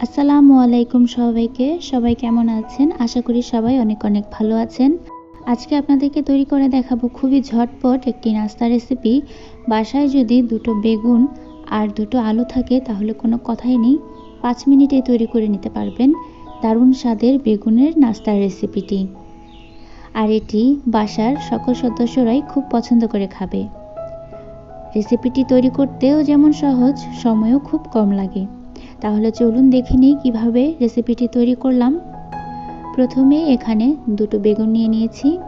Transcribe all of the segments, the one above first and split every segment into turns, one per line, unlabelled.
আসসালামু আলাইকুম সবাইকে। সবাই কেমন আছেন? আশা করি সবাই অনেক অনেক ভালো আছেন। আজকে আপনাদেরকে তৈরি করে দেখাবো খুবই ঝটপট একটি নাস্তা রেসিপি। বাসায় যদি দুটো বেগুন আর দুটো আলু থাকে, তাহলে কোনো কথাই নেই। পাঁচ মিনিটে তৈরি করে নিতে পারবেন দারুণ স্বাদের বেগুনের নাস্তার রেসিপিটি। আর এটি বাসার সকল সদস্যরাই খুব পছন্দ করে খাবে। রেসিপিটি তৈরি করতেও যেমন সহজ, সময়ও খুব কম লাগে। তাহলে চলুন দেখে নিই কীভাবে রেসিপিটি তৈরি করলাম। প্রথমে এখানে দুটো বেগুন নিয়ে নিয়েছি।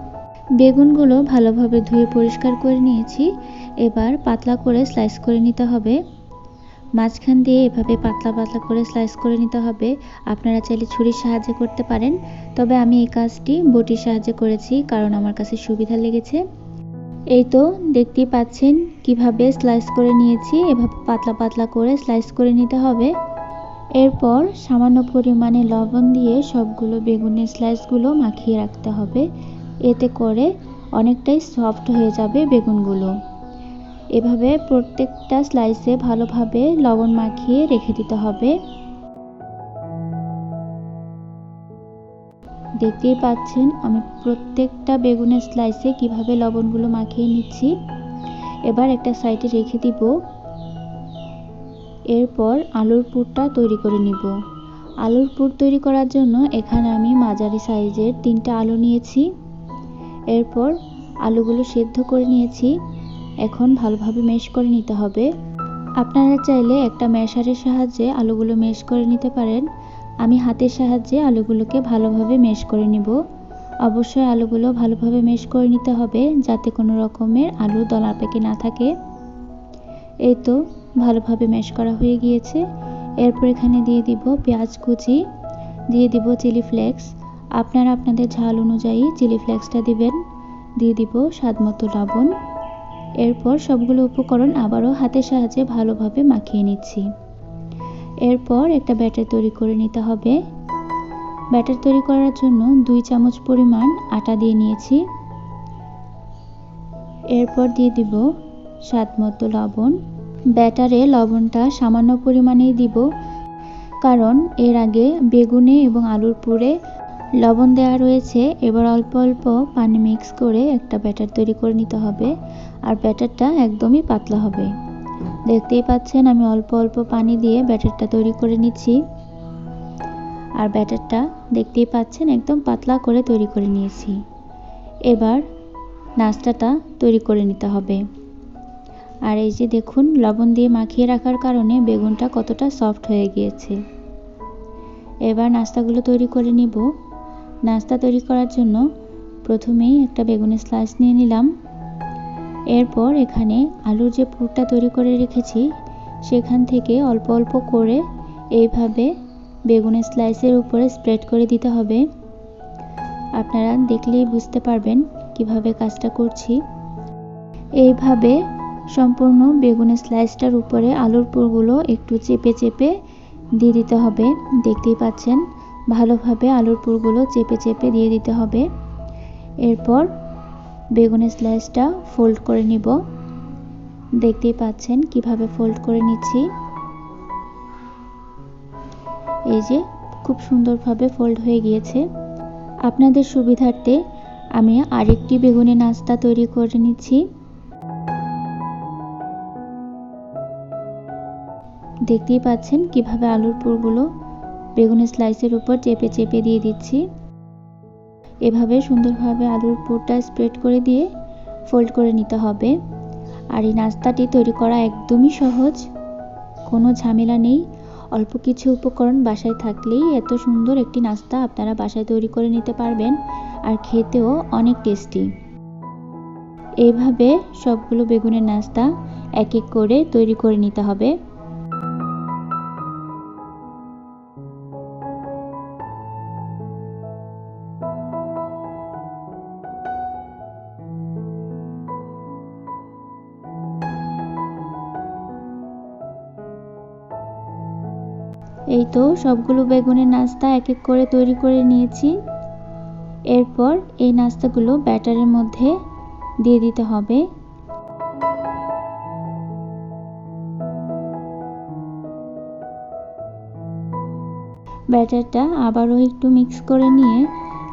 বেগুনগুলো ভালোভাবে ধুয়ে পরিষ্কার করে নিয়েছি। এবার পাতলা করে স্লাইস করে নিতে হবে। মাঝখান দিয়ে এভাবে পাতলা পাতলা করে স্লাইস করে নিতে হবে। আপনারা চাইলে ছুরির সাহায্যে করতে পারেন। তবে আমি এই কাজটি বটির সাহায্যে করেছি, কারণ আমার কাছে সুবিধা লেগেছে। এই তো দেখতেই পাচ্ছেন কীভাবে স্লাইস করে নিয়েছি। এভাবে পাতলা পাতলা করে স্লাইস করে নিতে হবে। এরপর সামান্য পরিমাণে লবণ দিয়ে সবগুলো বেগুনের স্লাইসগুলো মাখিয়ে রাখতে হবে। এতে করে অনেকটাই সফট হয়ে যাবে বেগুনগুলো। এভাবে প্রত্যেকটা স্লাইসে ভালোভাবে লবণ মাখিয়ে রেখে দিতে হবে। দেখতেই পাচ্ছেন, আমি প্রত্যেকটা বেগুনের স্লাইসে কীভাবে লবণগুলো মাখিয়ে নিচ্ছি। এবার একটা সাইডে রেখে দিব এরপর আলুর পুরটা তৈরি করে নিব। আলুর পুর তৈরি করার জন্য এখানে আমি মাঝারি সাইজের তিনটা আলু নিয়েছি। এরপর আলুগুলো সেদ্ধ করে নিয়েছি। এখন ভালোভাবে মেশ করে নিতে হবে। আপনারা চাইলে একটা ম্যাশারের সাহায্যে আলুগুলো মেশ করে নিতে পারেন। আমি হাতের সাহায্যে আলুগুলোকে ভালোভাবে মেশ করে নিব। অবশ্যই আলুগুলো ভালোভাবে মেশ করে নিতে হবে যাতে কোনো রকমের আলু দলা পেকে না থাকে। এই তো ভালোভাবে ম্যাশ করা হয়ে গিয়েছে। এরপর এখানে দিয়ে দিব পেঁয়াজ কুচি, দিয়ে দিব চিলি ফ্লেক্স আপনারা আপনাদের ঝাল অনুযায়ী চিলি ফ্লেক্সটা দিবেন, দিয়ে দিব স্বাদ মতো লবণ। এরপর সবগুলো উপকরণ আবারও হাতের সাহায্যে ভালোভাবে মাখিয়ে নিচ্ছি। এরপর একটা ব্যাটার তৈরি করে নিতে হবে। ব্যাটার তৈরি করার জন্য দুই চামচ পরিমাণ আটা দিয়ে নিয়েছি। এরপর দিয়ে দিব স্বাদ মতো লবণ। ব্যাটারে লবণটা সামান্য পরিমাণেই দিব, কারণ এর আগে বেগুনে এবং আলুর পুরে লবণ দেওয়া রয়েছে। এবার অল্প অল্প পানি মিক্স করে একটা ব্যাটার তৈরি করে নিতে হবে, আর ব্যাটারটা একদমই পাতলা হবে। দেখতেই পাচ্ছেন, আমি অল্প অল্প পানি দিয়ে ব্যাটারটা তৈরি করে নিচ্ছি। আর ব্যাটারটা দেখতেই পাচ্ছেন, একদম পাতলা করে তৈরি করে নিয়েছি। এবার নাস্তাটা তৈরি করে নিতে হবে। আর এই যে দেখুন, লবণ দিয়ে মাখিয়ে রাখার কারণে বেগুনটা কতটা সফট হয়ে গিয়েছে। এবার নাস্তাগুলো তৈরি করে নিব। নাস্তা তৈরি করার জন্য প্রথমেই একটা বেগুনের স্লাইস নিয়ে নিলাম। এরপর এখানে আলুর যে পুরটা তৈরি করে রেখেছি, সেখান থেকে অল্প অল্প করে এইভাবে বেগুনের স্লাইসের উপরে স্প্রেড করে দিতে হবে। আপনারা দেখলেই বুঝতে পারবেন কীভাবে কাজটা করছি। এইভাবে সম্পূর্ণ বেগুনের স্লাইসটার উপরে আলুর পুরগুলো একটু চেপে চেপে দিয়ে দিতে হবে। দেখতেই পাচ্ছেন, ভালোভাবে আলুর পুরগুলো চেপে চেপে দিয়ে দিতে হবে। এরপর বেগুনের স্লাইসটা ফোল্ড করে নিব। দেখতেই পাচ্ছেন কীভাবে ফোল্ড করে নিচ্ছি। এই যে খুব সুন্দরভাবে ফোল্ড হয়ে গিয়েছে। আপনাদের সুবিধার্থে আমি আরেকটি বেগুনের নাস্তা তৈরি করে নিচ্ছি। দেখতেই পাচ্ছেন কীভাবে আলুর পুরগুলো বেগুনের স্লাইসের উপর চেপে চেপে দিয়ে দিচ্ছি। এভাবে সুন্দরভাবে আলুর পুরটা স্প্রেড করে দিয়ে ফোল্ড করে নিতে হবে। আর এই নাস্তাটি তৈরি করা একদমই সহজ, কোনো ঝামেলা নেই। অল্প কিছু উপকরণ বাসায় থাকলেই এত সুন্দর একটি নাস্তা আপনারা বাসায় তৈরি করে নিতে পারবেন আর খেতেও অনেক টেস্টি। এইভাবে সবগুলো বেগুনের নাস্তা এক এক করে তৈরি করে নিতে হবে। এই তো সবগুলো বেগুনের নাস্তা এক এক করে তৈরি করে নিয়েছি। এরপর এই নাস্তাগুলো ব্যাটারের মধ্যে দিয়ে দিতে হবে। ব্যাটারটা আবারও একটু মিক্স করে নিয়ে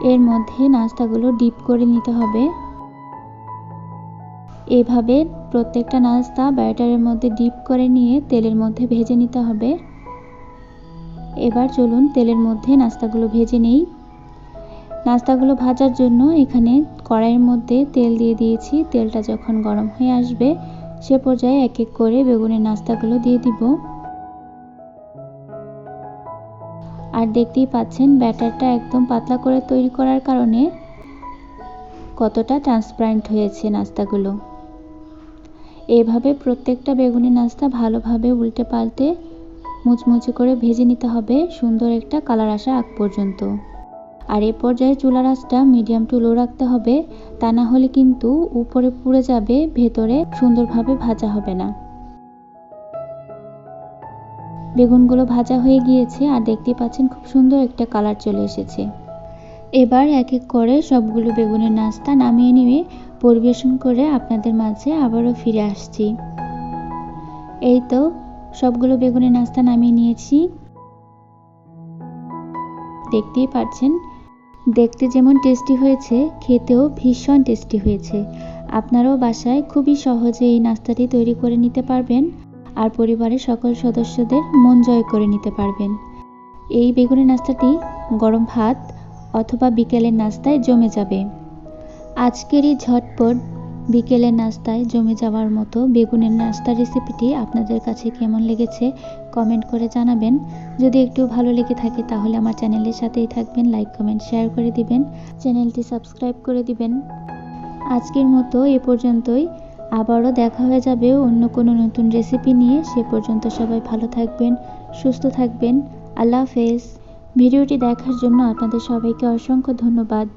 এর মধ্যে নাস্তাগুলো ডিপ করে নিতে হবে। এভাবে প্রত্যেকটা নাস্তা ব্যাটারের মধ্যে ডিপ করে নিয়ে তেলের মধ্যে ভেজে নিতে হবে। এবার চলুন তেলের মধ্যে নাস্তাগুলো ভেজে নেই। নাস্তাগুলো ভাজার জন্য এখানে কড়াইয়ের মধ্যে তেল দিয়ে দিয়েছি। তেলটা যখন গরম হয়ে আসবে, সে পর্যায়ে এক এক করে বেগুনের নাস্তাগুলো দিয়ে দিব। আর দেখতেই পাচ্ছেন, ব্যাটারটা একদম পাতলা করে তৈরি করার কারণে কতটা ট্রান্সপারেন্ট হয়েছে নাস্তাগুলো। এভাবে প্রত্যেকটা বেগুনি নাস্তা ভালোভাবে উল্টে পাল্টে মুচমুচে করে ভেজে নিতে হবে সুন্দর একটা কালার আসা আগ পর্যন্ত। আর এ পর্যায়ে চুলার আঁচটা মিডিয়াম টু লো রাখতে হবে, তা না হলে কিন্তু উপরে পুড়ে যাবে, ভেতরে সুন্দরভাবে ভাজা হবে না। বেগুনগুলো ভাজা হয়ে গিয়েছে আর দেখতে পাচ্ছেন খুব সুন্দর একটা কালার চলে এসেছে। এবার এক এক করে সবগুলো বেগুনের নাস্তা নামিয়ে নিয়ে পরিবেশন করে আপনাদের মাঝে আবারও ফিরে আসছি। এই তো সবগুলো বেগুনের নাস্তা নামিয়ে নিয়েছি। দেখতেই পাচ্ছেন, দেখতে যেমন টেস্টি হয়েছে, খেতেও ভীষণ টেস্টি হয়েছে। আপনারাও বাসায় খুবই সহজে এই নাস্তাটি তৈরি করে নিতে পারবেন আর পরিবারের সকল সদস্যদের মন জয় করে নিতে পারবেন। এই বেগুনের নাস্তাটি গরম ভাত অথবা বিকেলের নাস্তায় জমে যাবে। আজকের এই ঝটপট বিকেলের নাস্তায় জমে যাওয়ার মতো বেগুনের নাস্তা রেসিপিটি আপনাদের কাছে কেমন লেগেছে কমেন্ট করে জানাবেন। যদি একটু ভালো লেগে থাকে তাহলে আমার চ্যানেলের সাথেই থাকবেন, লাইক, কমেন্ট, শেয়ার করে দিবেন, চ্যানেলটি সাবস্ক্রাইব করে দিবেন। আজকের মতো এ পর্যন্তই, আবারও দেখা হয়ে যাবে অন্য কোনো নতুন রেসিপি নিয়ে, সে পর্যন্ত সবাই ভালো থাকবেন, সুস্থ থাকবেন, আল্লাহ হাফেজ। ভিডিওটি দেখার জন্য আপনাদের সবাইকে অসংখ্য ধন্যবাদ।